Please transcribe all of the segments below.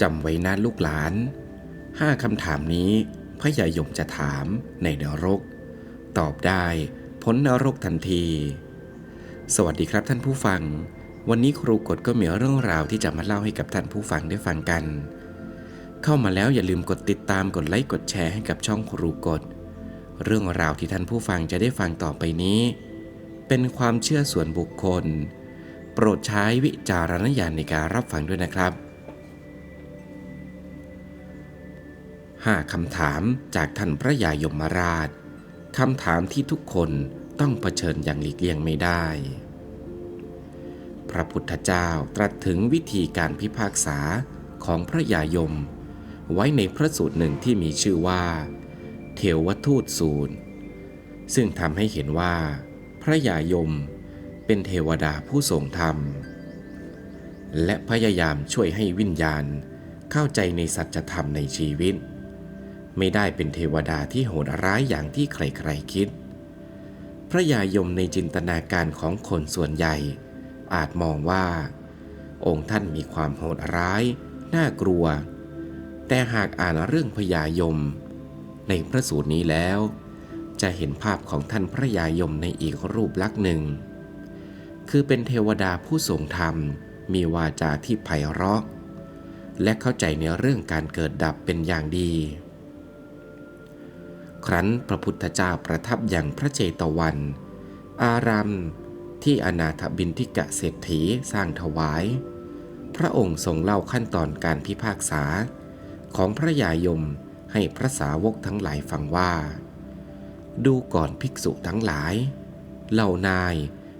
จำไว้นะลูกหลานห้าคำถามนี้พระยายมจะถามในนรก ตอบได้พ้นนรกทันที สวัสดีครับท่านผู้ฟัง วันนี้ครูกฎก็มีเรื่องราวที่จะมาเล่าให้กับท่านผู้ฟังได้ฟังกัน เข้ามาแล้วอย่าลืมกดติดตามกดไลค์กดแชร์ให้กับช่องครูกฎเรื่องราวที่ท่านผู้ฟังจะได้ฟังต่อไปนี้ เป็นความเชื่อส่วนบุคคล โปรดใช้วิจารณญาณในการรับฟังด้วยนะครับ 5คำถามจากท่านพระยายมราชคำถามที่ทุกคนต้องเผชิญอย่างหลีกเลี่ยงไม่ได้ พระพุทธเจ้าตรัสถึงวิธีการพิพากษาของพระยายม ไว้ในพระสูตรหนึ่งที่มีชื่อว่า เทวทูตสูตร ซึ่งทำให้เห็นว่า พระยายมเป็นเทวดาผู้ทรงธรรม และพยายามช่วยให้วิญญาณเข้าใจในสัจธรรมในชีวิต ไม่ได้เป็นเทวดาที่โหดร้ายอย่างที่ใครๆคิด พระยายมในจินตนาการของคนส่วนใหญ่ อาจมองว่า องค์ท่านมีความโหดร้าย น่ากลัว แต่หากอ่านเรื่องพญายม ในพระสูตรนี้แล้ว จะเห็นภาพของท่านพระยายมในอีกรูปลักษณ์หนึ่ง คือเป็นเทวดาผู้ทรงธรรม มีวาจาที่ไพเราะ และเข้าใจในเรื่องการเกิดดับเป็นอย่างดี ครั้นพระพุทธเจ้าประทับอย่างพระเจตวัน อารามที่อนาถบินทิกะเศรษฐีสร้างถวาย พระองค์ทรงเล่าขั้นตอนการพิพากษา ของพระยายมให้พระสาวกทั้งหลายฟังว่า ดูก่อนภิกษุทั้งหลาย เหล่านาย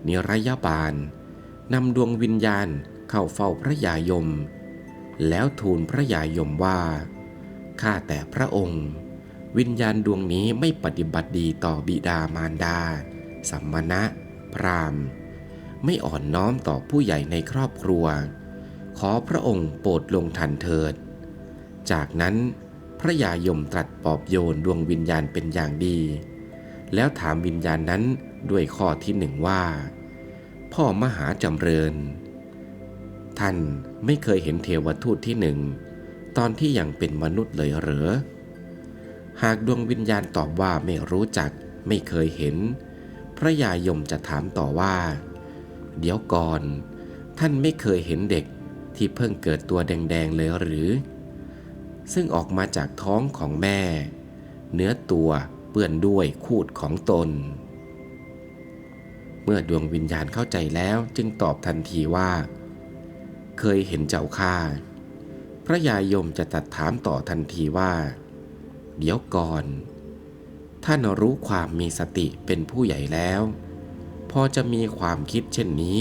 นิรยาบาลนำดวงวิญญาณเข้าเฝ้าพระยายม แล้วทูลพระยายมว่า ข้าแต่พระองค์ วิญญาณดวงนี้ไม่ปฏิบัติดีต่อบิดามารดา สัมมณะ พรามไม่อ่อนน้อมต่อผู้ใหญ่ในครอบครัว ขอพระองค์โปรดลงทันเถิด จากนั้นพระยายมตรัสปอบโยนดวงวิญญาณเป็นอย่างดี แล้วถามวิญญาณนั้นด้วยข้อที่หนึ่งว่า พ่อมหาจำเริญ ท่านไม่เคยเห็นเทวทูตที่หนึ่ง ตอนที่ยังเป็นมนุษย์เลยเหรอ หากดวงวิญญาณตอบว่าไม่รู้จักไม่เคยเห็น พระยายมจะถามต่อว่า เดี๋ยวก่อน ท่านไม่เคยเห็นเด็กที่เพิ่งเกิดตัวแดงๆเลยหรือ ซึ่งออกมาจากท้องของแม่ เนื้อตัวเปื้อนด้วยคูดของตน เมื่อดวงวิญญาณเข้าใจแล้วจึงตอบทันทีว่า เคยเห็นเจ้าข้าพระยายมจะตัดถามต่อทันทีว่า เดี๋ยวก่อน ท่านรู้ความมีสติเป็นผู้ใหญ่แล้ว พอจะมีความคิดเช่นนี้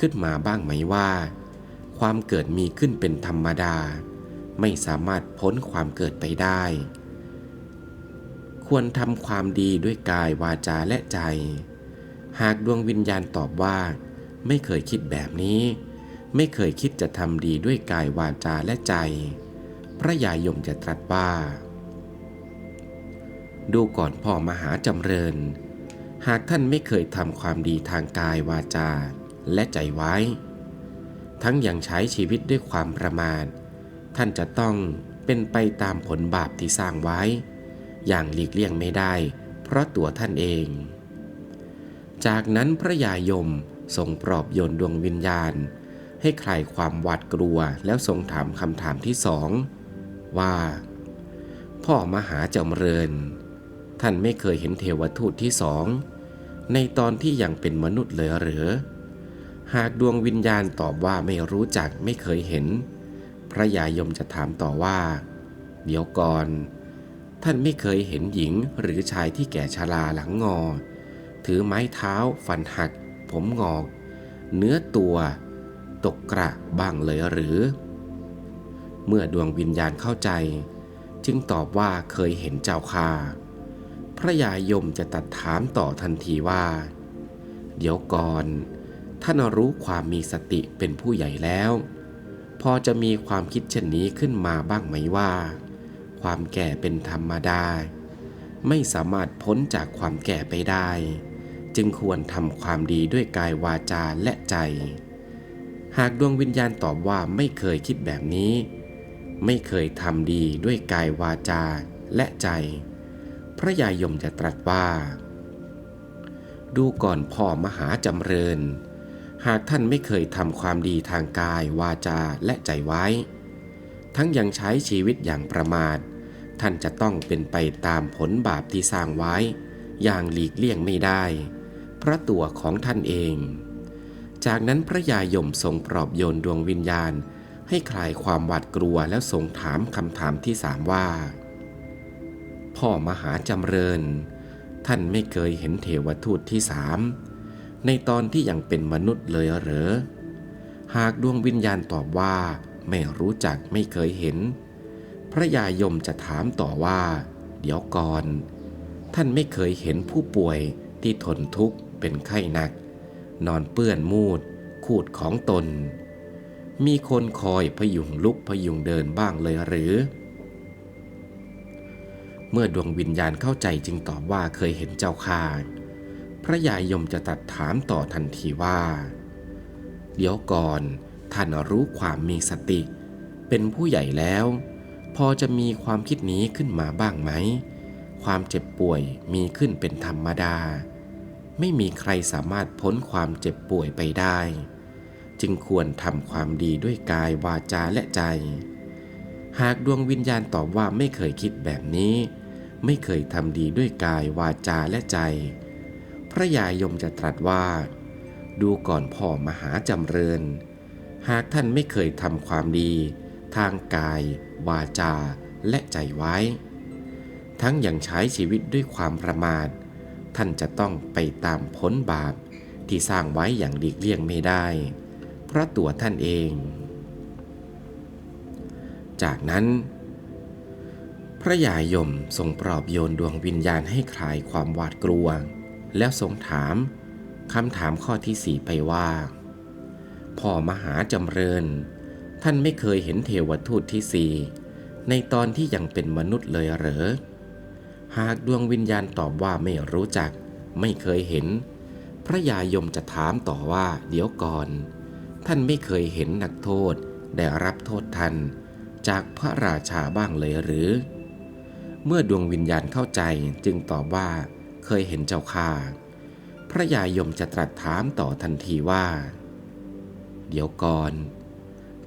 ขึ้นมาบ้างไหมว่า ความเกิดมีขึ้นเป็นธรรมดา ไม่สามารถพ้นความเกิดไปได้ ควรทำความดีด้วยกายวาจาและใจ หากดวงวิญญาณตอบว่า ไม่เคยคิดแบบนี้ ไม่เคยคิดจะทำดีด้วยกายวาจาและใจ พระยายมจะตรัสว่า ดูก่อนพ่อมหาจำเริญ หากท่านไม่เคยทำความดีทางกายวาจาและใจไว้ ทั้งยังใช้ชีวิตด้วยความประมาทท่านจะต้องเป็นไปตามผลบาปที่สร้างไว้ อย่างหลีกเลี่ยงไม่ได้ เพราะตัวท่านเอง จากนั้นพระยายมทรงปลอบโยนดวงวิญญาณ ให้คลายความหวาดกลัวแล้วทรงถามคำถามที่สองว่า พ่อมหาจำเริญ ท่านไม่เคยเห็นเทวทูตที่สอง ในตอนที่ยังเป็นมนุษย์เลยหรือ หากดวงวิญญาณตอบว่าไม่รู้จักไม่เคยเห็น พระยายมจะถามต่อว่า เดี๋ยวก่อน ท่านไม่เคยเห็นหญิงหรือชายที่แก่ชราหลังงอ ถือไม้เท้า ฟันหัก ผมงอก เนื้อตัว ตกกระบ้างเลยหรือ เมื่อดวงวิญญาณเข้าใจ จึงตอบว่าเคยเห็นเจ้าค่า พระยายมจะตัดถามต่อทันทีว่า เดี๋ยวก่อน ท่านรู้ความมีสติเป็นผู้ใหญ่แล้ว พอจะมีความคิดเช่นนี้ขึ้นมาบ้างไหมว่า ความแก่เป็นธรรมดา ไม่สามารถพ้นจากความแก่ไปได้ จึงควรทำความดีด้วยกายวาจาและใจ หากดวงวิญญาณตอบว่าไม่เคยคิดแบบนี้ ไม่เคยทำดีด้วยกายวาจาและใจ พระยายมจะตรัสว่า ดูก่อนพ่อมหาจำเริญ หากท่านไม่เคยทำความดีทางกายวาจาและใจไว้ ทั้งยังใช้ชีวิตอย่างประมาท ท่านจะต้องเป็นไปตามผลบาปที่สร้างไว้ อย่างหลีกเลี่ยงไม่ได้ เพราะตัวของท่านเอง จากนั้นพระยายมทรงปลอบโยนดวงวิญญาณ ให้คลายความหวาดกลัวแล้วทรงถามคำถามที่สามว่า พ่อมหาจำเริญ ท่านไม่เคยเห็นเทวทูตที่สามในตอนที่ยังเป็นมนุษย์เลยเหรอ หากดวงวิญญาณตอบว่า ไม่รู้จักไม่เคยเห็น พระยายมจะถามต่อว่า เดี๋ยวก่อน ท่านไม่เคยเห็นผู้ป่วยที่ทนทุกข์เป็นไข้หนัก นอนเปื้อนมูดคูดของตน มีคนคอยพยุงลุกพยุงเดินบ้างเลยหรือ เมื่อดวงวิญญาณเข้าใจจึงตอบว่าเคยเห็นเจ้าค่ะพระยายมจะตัดถามต่อทันทีว่า เดี๋ยวก่อนท่านรู้ความมีสติ เป็นผู้ใหญ่แล้ว พอจะมีความคิดนี้ขึ้นมาบ้างไหม ความเจ็บป่วยมีขึ้นเป็นธรรมดา ไม่มีใครสามารถพ้นความเจ็บป่วยไปได้ จึงควรทำความดีด้วยกายวาจาและใจ หากดวงวิญญาณตอบว่าไม่เคยคิดแบบนี้ ไม่เคยทำดีด้วยกายวาจาและใจ พระยายมจะตรัสว่า ดูก่อนพ่อมหาจำเริญ หากท่านไม่เคยทำความดี ทางกาย วาจาและใจไว้ ทั้งอยังใช้ชีวิตด้วยความประมาท ท่านจะต้องไปตามพ้นบาปที่สร้างไว้อย่างหลีกเลี่ยงไม่ได้ เพราะตัวท่านเอง จากนั้น พระยายมทรงปลอบโยนดวงวิญญาณให้คลายความหวาดกลัว แล้วทรงถามคำถามข้อที่สี่ไปว่า พ่อมหาจำเริญ ท่านไม่เคยเห็นเทวทูตที่สี่ในตอนที่ยังเป็นมนุษย์เลยเหรอ หากดวงวิญญาณตอบว่าไม่รู้จัก ไม่เคยเห็น พระยายมจะถามต่อว่า เดี๋ยวก่อน ท่านไม่เคยเห็นนักโทษได้รับโทษทัน จากพระราชาบ้างเลยหรือ เมื่อดวงวิญญาณเข้าใจจึงตอบว่าเคยเห็นเจ้าค่าพระยายมจะตรัสถามต่อทันทีว่า เดี๋ยวก่อน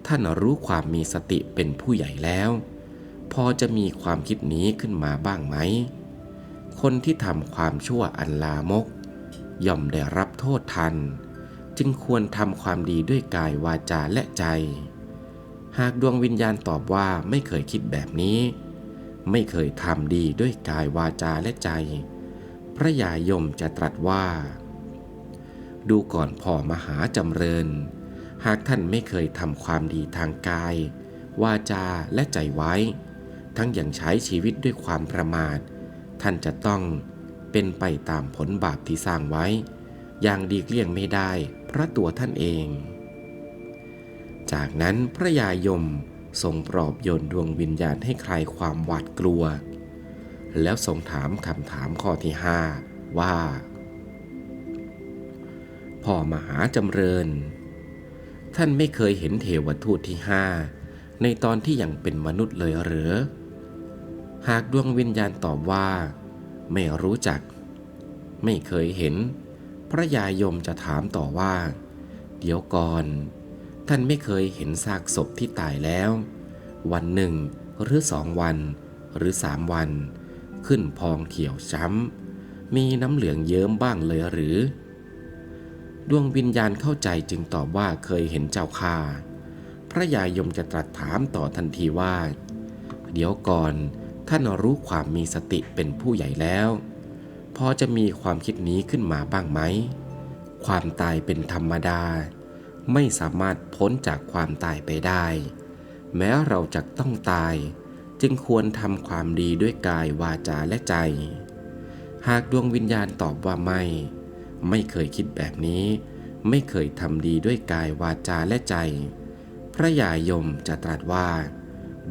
ท่านรู้ความมีสติเป็นผู้ใหญ่แล้ว พอจะมีความคิดนี้ขึ้นมาบ้างไหม คนที่ทำความชั่วอันลามก ย่อมได้รับโทษทัน จึงควรทำความดีด้วยกายวาจาและใจ หากดวงวิญญาณตอบว่าไม่เคยคิดแบบนี้ ไม่เคยทำดีด้วยกายวาจาและใจ พระยายมจะตรัสว่า ดูก่อนพ่อมหาจำเริญ หากท่านไม่เคยทำความดีทางกาย วาจาและใจไว้ ทั้งอยังใช้ชีวิตด้วยความประมาท ท่านจะต้องเป็นไปตามผลบาปที่สร้างไว้ อย่างดีเกลี่ยงไม่ได้เพราะตัวท่านเอง จากนั้นพระยายมทรงปลอบโยนดวงวิญญาณให้คลายความหวาดกลัว แล้วทรงถามคำถามข้อที่ห้าว่า พ่อมหาจำเริญ ท่านไม่เคยเห็นเทวทูตที่ห้าในตอนที่ยังเป็นมนุษย์เลยหรือ หากดวงวิญญาณตอบว่า ไม่รู้จัก ไม่เคยเห็น พระยายมจะถามต่อว่า เดี๋ยวก่อน ท่านไม่เคยเห็นซากศพที่ตายแล้ว วันหนึ่ง หรือสองวัน หรือสามวัน ขึ้นพองเขียวช้ำ มีน้ำเหลืองเยิ้มบ้างเลยหรือ ดวงวิญญาณเข้าใจจึงตอบว่าเคยเห็นเจ้าค่าพระยายมจะตรัสถามต่อทันทีว่า เดี๋ยวก่อนท่านรู้ความมีสติเป็นผู้ใหญ่แล้วพอจะมีความคิดนี้ขึ้นมาบ้างไหม ความตายเป็นธรรมดา ไม่สามารถพ้นจากความตายไปได้ แม้เราจะต้องตาย จึงควรทำความดีด้วยกายวาจาและใจ หากดวงวิญญาณตอบว่าไม่ ไม่เคยคิดแบบนี้ ไม่เคยทำดีด้วยกายวาจาและใจ พระยายมจะตรัสว่า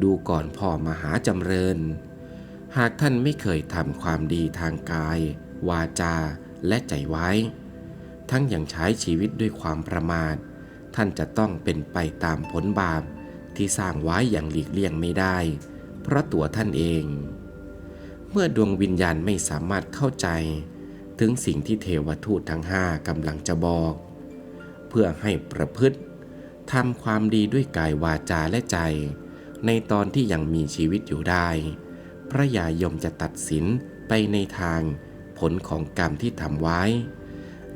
ดูก่อนพ่อมหาจำเริญ หากท่านไม่เคยทำความดีทางกาย วาจาและใจไว้ ทั้งยังใช้ชีวิตด้วยความประมาท ท่านจะต้องเป็นไปตามผลบาปที่สร้างไว้อย่างหลีกเลี่ยงไม่ได้ เพราะตัวท่านเอง เมื่อดวงวิญญาณไม่สามารถเข้าใจ ถึงสิ่งที่เทวทูตทั้งห้ากำลังจะบอก เพื่อให้ประพฤติทำความดีด้วยกายวาจาและใจ ในตอนที่ยังมีชีวิตอยู่ได้ พระยายมจะตัดสินไปในทางผลของกรรมที่ทำไว้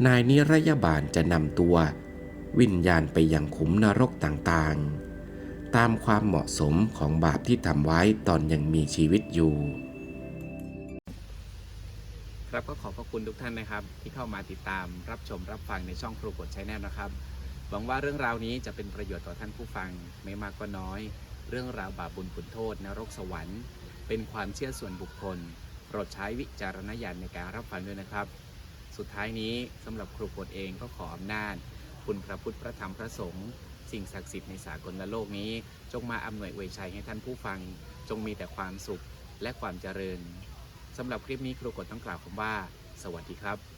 นายนิรยาบาลจะนำตัว วิญญาณไปยังขุมนรกต่างๆ ตามความเหมาะสมของบาปที่ทำไว้ตอนยังมีชีวิตอยู่ ครับก็ขอบพระคุณทุกท่านนะครับ ที่เข้ามาติดตามรับชมรับฟังในช่องครูกดชแนลนะครับ หวังว่าเรื่องราวนี้จะเป็นประโยชน์ต่อท่านผู้ฟังไม่มากก็น้อย เรื่องราวบาปบุญคุณโทษนรกสวรรค์ เป็นความเชื่อส่วนบุคคลโปรดใช้วิจารณญาณในการรับฟังด้วยนะครับ สุดท้ายนี้สำหรับครูกดเองก็ขออำนาจ คุณพระพุทธพระธรรมพระสงฆ์สิ่งศักดิ์สิทธิ์ในสากลโลกนี้ จงมาอำนวยอวยชัยให้ท่านผู้ฟัง จงมีแต่ความสุขและความเจริญสำหรับคลิปนี้ครูกดต้องกล่าวคำว่า สวัสดีครับ